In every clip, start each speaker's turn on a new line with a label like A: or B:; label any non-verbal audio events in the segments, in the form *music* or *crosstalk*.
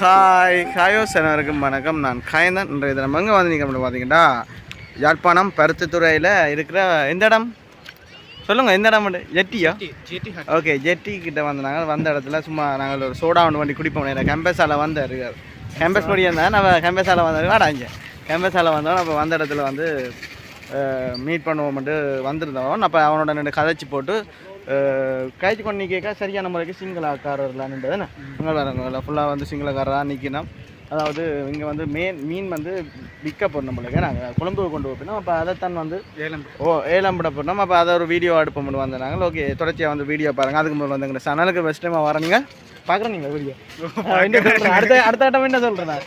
A: Hi ஹாயோ சனவருக்கும் வணக்கம். நான் காயந்தன் இன்றைய தினம் எங்கே வந்து நீங்கள் பார்த்தீங்கன்னா யாழ்ப்பாணம் பருத்தித்துறையில் இருக்கிற எந்த இடம். சொல்லுங்கள் எந்த இடம் ஜெட்டியா? ஓகே ஜெட்டி கிட்ட வந்து நாங்கள் வந்த இடத்துல சும்மா நாங்கள் ஒரு சோடா ஒன்று வண்டி குடிப்போம் நேரம் கேம்பஸால் வந்தார் கேம்பஸ் படி இருந்தால் நம்ம கேம்பஸால் வந்தார் வாடா இங்கே. கேம்பஸால் வந்தோம் நம்ம வந்த இடத்துல வந்து மீட் பண்ணுவோம்ட்டு வந்திருந்தவன் அப்போ அவனோட ரெண்டு கதைச்சி போட்டு கழிச்சு கொண்டு கேட்க சரியான முறைக்கு சிங்களக்காரர்லான்ன்றது என்ன? இங்கே வரவங்க ஃபுல்லாக வந்து சிங்களக்காரராக நிற்கணும் அதாவது இங்கே வந்து மீன் மீன் வந்து விற்க போகிறோம் நம்மளுக்கு. நாங்கள் கொழும்புக்கு கொண்டு போயினோம் அப்போ அதைத்தான் வந்து
B: ஏலம்
A: ஓ ஏலம் விட போனோம் அப்போ அதை ஒரு வீடியோ எடுப்போம் மட்டும் வந்தாங்க ஓகே தொடர்ச்சியாக வந்து வீடியோ பாருங்கள் அதுக்கு முதல்ல வந்து எங்கள் சேனலுக்கு ஃபஸ்ட் டைமாக வர நீங்கள் பார்க்குறேன் நீங்கள் வீடியோ அடுத்த அடுத்த கட்டம் என்ன சொல்கிறேன்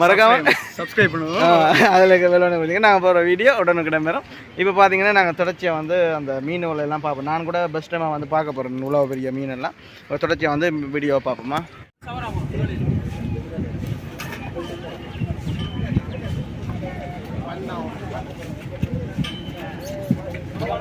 A: மறக்காம
B: சப்ஸ்கிரைப் பண்ணுவோம்
A: அதில் வெள்ளோட பார்த்தீங்கன்னா நாங்கள் போகிற வீடியோ உடனுக்கு இடம்பெறும். இப்போ பார்த்தீங்கன்னா நாங்கள் தொடர்ச்சியாக வந்து அந்த மீன் உலை எல்லாம் பார்ப்போம் நான் கூட பெஸ்ட் டைமாக வந்து பார்க்க போகிறேன் இவ்வளோ பெரிய மீன் எல்லாம். தொடர்ச்சியாக வந்து வீடியோ பார்ப்போமா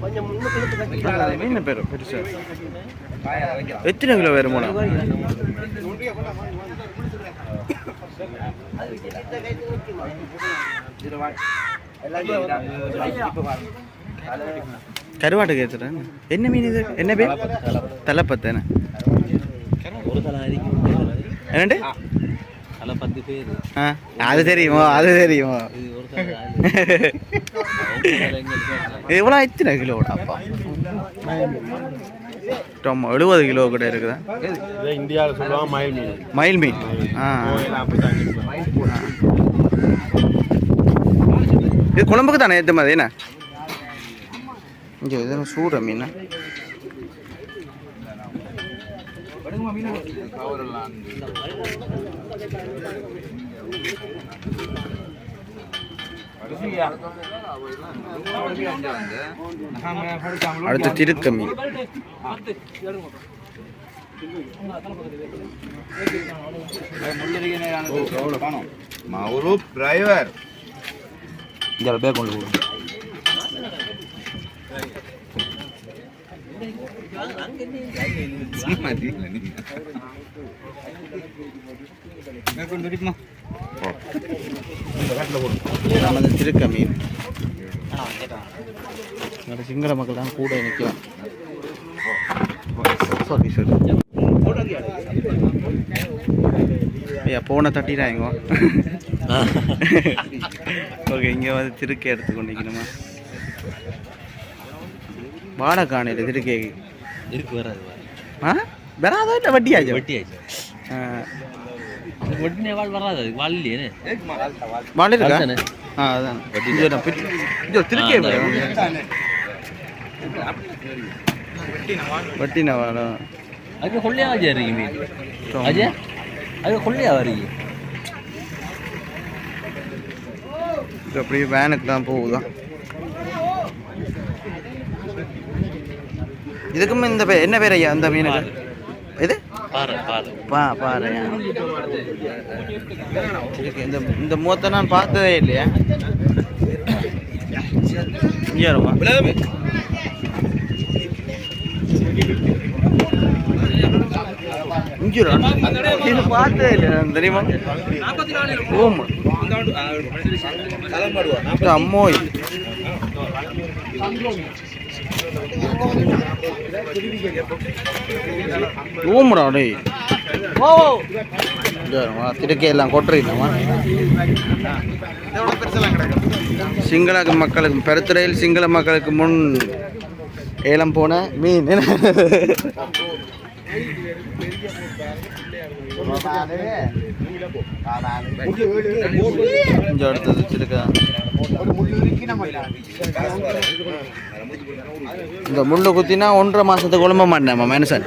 A: உழப்பு மீன் பேர்? பெருசா எத்தனை கிலோ வரும் கருவாட்டு கேத்துறேன் என்ன மீன் இது? என்ன பேர்? தலைப்பத்தேன?
C: ஒரு தலை அரிக்கும்
A: என்னண்டு
C: தலை பத்து பேர்
A: ஆ அது தெரியுமோ? அது தெரியுமோ? எவ்வளோ *laughs* எத்தனை கிலோடா அப்பா? டொம்ம எழுபது கிலோ கூட இருக்குதா.
B: இதை இந்தியாவில் சொல்லுவாங்க மயில் மீன்.
A: மயில் மீன். ஆ. இது குழம்புக்கு தானே ஏற்ற மாதிரி என்ன? இங்கே சூட மீன். அடுத்து திருக்க மீன்
B: மௌரூப் டிரைவர்
C: இங்கே பேர் கொண்டு போடும்
A: நமது திருக்க மீன் சிங்கள மக்கள் தான் கூட நிற்கலாம் சாரி ஐயா போனை தட்டிடாங்க *laughs* ஓகே இங்கே வந்து திருக்கை எடுத்து வாடகை காணையில் திருக்கை
C: இருக்கு வராது
A: ஆ? வராதோ இல்லை வட்டியாச்சு?
C: வட்டி ஆச்சு
A: ஆ
C: வட்டினே வாழ் வராது? அது வாழ் இல்லையே
A: வாழை இருக்கா? ஆ அதான். இது நான் பிடி- இது திருக்கே
C: ஆ,
A: பாரு. வட்டின வாழம்
C: அதுக்கு கொள்ளையா அஜய் இருக்கு மீன் அஜய்? அது கொள்ளையா வருது
A: இது அப்படியே வேனுக்கு தான் போகுதான் இதுக்கும் இந்த பே- என்ன பேர் ஐயா இந்த மீனுக்கு இது?
C: பாரு பாரு
A: பா பாரு இந்த இந்த மூத்தை நான் பார்த்ததே இல்லையா. இங்கே வரும். இது பார்த்ததே இல்லை தெரியுமா? ஓம். அம்மோய். ரூம்டா டேய். திருக்கே திருக்கையெல்லாம் கொட்டுறீங்களா சிங்கள மக்களுக்கு பெருத்துறையில் சிங்கள மக்களுக்கு முன் ஏலம் போன மீன். கொஞ்சம் அடுத்தது வச்சிருக்கேன் இந்த முள்ளு குத்தினா ஒன்றரை மாசத்துக்கு குழம்ப மாட்டேன் மனுஷன்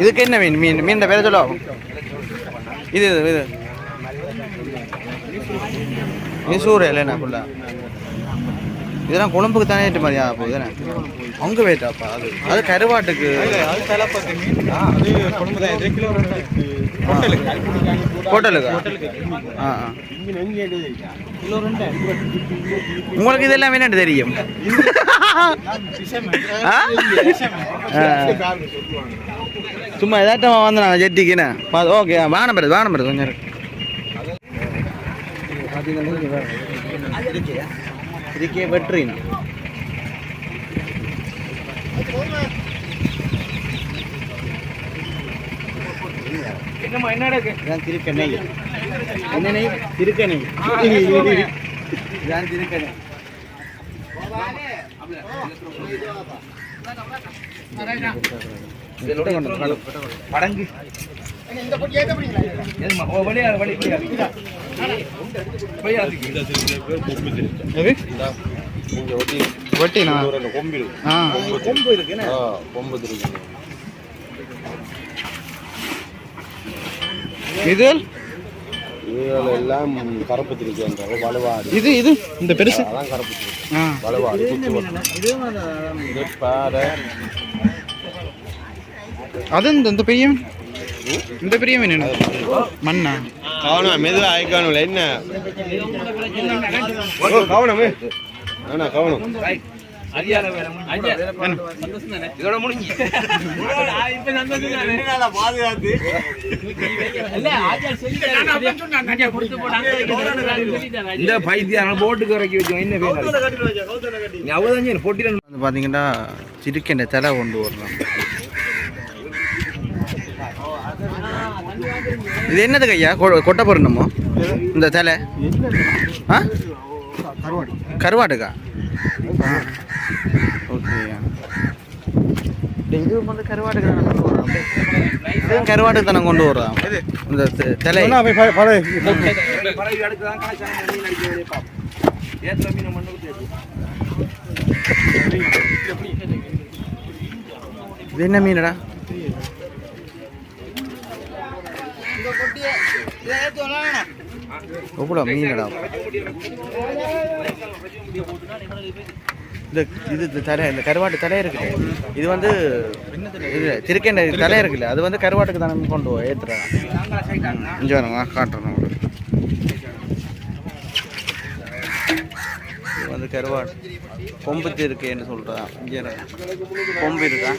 A: இதுக்கு என்ன மீன்? மீன் மீன் பேர சொல்லோ. இது இது இது. மீசூர் சூரிய இல்லைண்ணா ஃபுல்லா இதெல்லாம் குழம்புக்கு தானே ஏற்ற மாதிரியா போகுது தானே? அங்கே வேட்டாப்பா அது. அது கருவாட்டுக்கு. ஹோட்டலுக்கு? ஆ ஆ. உங்களுக்கு இதெல்லாம் என்னன்னு தெரியும்? சும்மா ஏதாட்டம் வந்து நான் ஜெட்டிக்குன்னு? ஓகே வானம் பெறுது வானம் பெறுது கொஞ்சம் இருக்கு. இதுக்கே வெட்டுறீங்க இதான் திருக்கெண்ணெய் என்ன நெய்? திருக்கெண்ணெய் இதான் திருக்கெண்ணெய் படங்கு வெட்டினா
B: கொம்பு இருக்கு
A: கொம்பு இருக்கு
B: ஆ, கொம்பு இருக்கு
A: இது
B: இதுல எல்லாம் கருப்பு திருக்கி வலுவாடு.
A: இது இது இந்த பெருசு
B: அதான் கருப்பு
A: ஆ
B: வலுவாடு
A: அது இந்த இந்த பெரிய மீன் இந்த பெரிய மீன் என்ன? மண்ணா
B: கவனம் மெதுவா ஆயிக்கணும் என்ன ஓ, கவனம் ஆனா கவனம்
C: இதோட முடிஞ்சு இந்த பைத்தியம் போட்டுக்கு இறக்கி வச்சோம் என்ன பேர் நீ அவ்வளோதான்
A: வந்து பார்த்தீங்கன்னா சிரிக்கின்ற தலை கொண்டு வரலாம் இது என்னது ஐயா கொட்டை பொருணுமோ இந்த தலை? ஆ? கருவாடுக்கா? ஓகே. இது வந்து கருவாடுக்கு தானே கொண்டு வரோம் இதுவும் கருவாடுக்கு தானே கொண்டு வரோம் இந்த தலை இது என்ன மீனடா? எவ்வளோ மீனடா? இந்த இது தலை இந்த கருவாட்டு தலை இருக்குது. இது வந்து இது திருக்கெண்ட தலை இருக்குல்ல அது வந்து கருவாட்டுக்கு தானே கொண்டு போய் ஏற்றுறாங்க இங்கே வேணுமா காட்டுறேன் இது வந்து கருவாடு கொம்பு இருக்கேன்னு சொல்கிறான் இங்கே கொம்பு இருக்கா?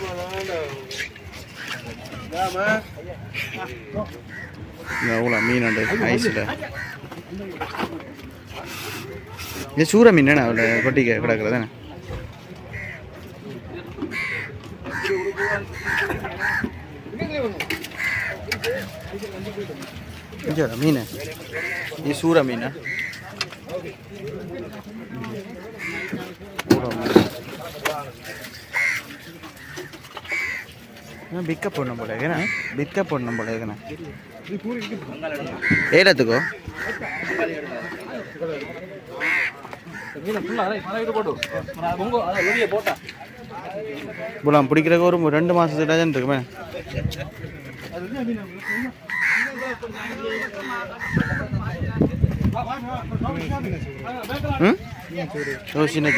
A: எவ்வளோ மீன் உண்டு ஐஸில் இது சூற மீன் என்ன அவ்வளோ கொட்டிக்க கிடக்குறது மீன். இது சூற மீன்? பிக்க போடணும் போல ஏன்னா பிக்க போடணும் போல ஏன்னா ஏலத்துக்கோ புலாம் பிடிக்கிறக்கு ஒரு ரெண்டு மாதத்துக்கு டஜன் இருக்குமே ம்? ஓ சின்ன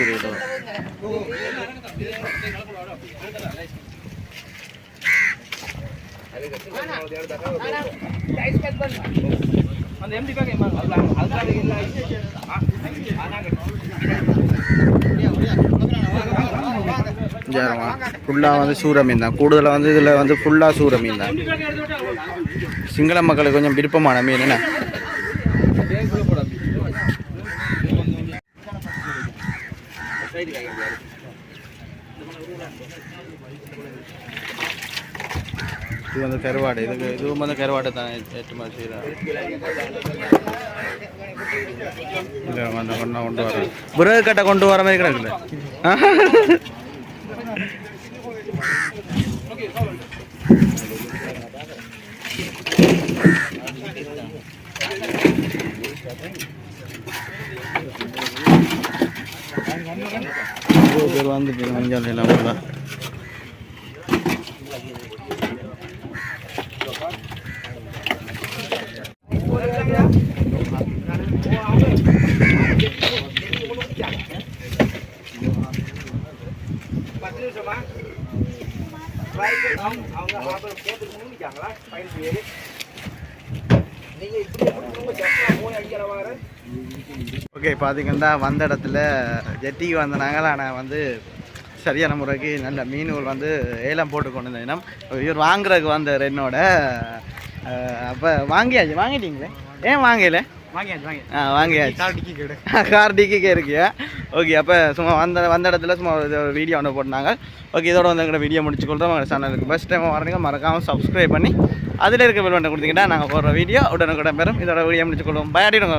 A: ஃபுல்லாக வந்து சூற மீன் தான் கூடுதலாக வந்து இதில் வந்து ஃபுல்லாக சூற மீன் தான் சிங்கள மக்களுக்கு கொஞ்சம் விருப்பமான மீன் என்ன? இது வந்து கருவாடு. இதுக்கு இதுவும் வந்து கருவாடு தான் ஏற்று மாதிரி செய்கிறாங்க. இல்லை வந்து கொண்டு கொண்டு வர விறகு கட்டை கொண்டு வர மாதிரி கிடக்குல்ல பேர் வந்து மஞ்சள் எல்லாம் போல ஓகே பார்த்தீங்கன்னா வந்த இடத்துல ஜெட்டிக்கு வந்த ஆனால் வந்து சரியான முறைக்கு நல்ல மீன்கள் வந்து ஏலம் போட்டு கொண்டு வந்த இனம் இவர் வாங்குறதுக்கு வந்தார் என்னோட. அப்போ வாங்கியாச்சு? வாங்கிட்டீங்களே? ஏன் வாங்கலை? ஆ வாங்கியாச்சு கார் டிக்கிக்கே *laughs* இருக்கியா ஓகே அப்போ சும்மா வந்த வந்த இடத்துல சும்மா ஒரு வீடியோ ஒன்று போட்டாங்க ஓகே இதோட வந்து எங்களோட வீடியோ முடிச்சுக்கொள்கிறோம் உங்கள் சேனலுக்கு ஃபஸ்ட் டைம் வரீங்க மறக்காமல் சப்ஸ்கிரைப் பண்ணி அதில் இருக்க பெல் பட்டன் கொடுத்தீங்கன்னா நாங்கள் போடுற வீடியோ உடனுக்குடன் பெறும். இதோட வீடியோ முடிச்சுக்கொள்வோம். பயடிடுங்க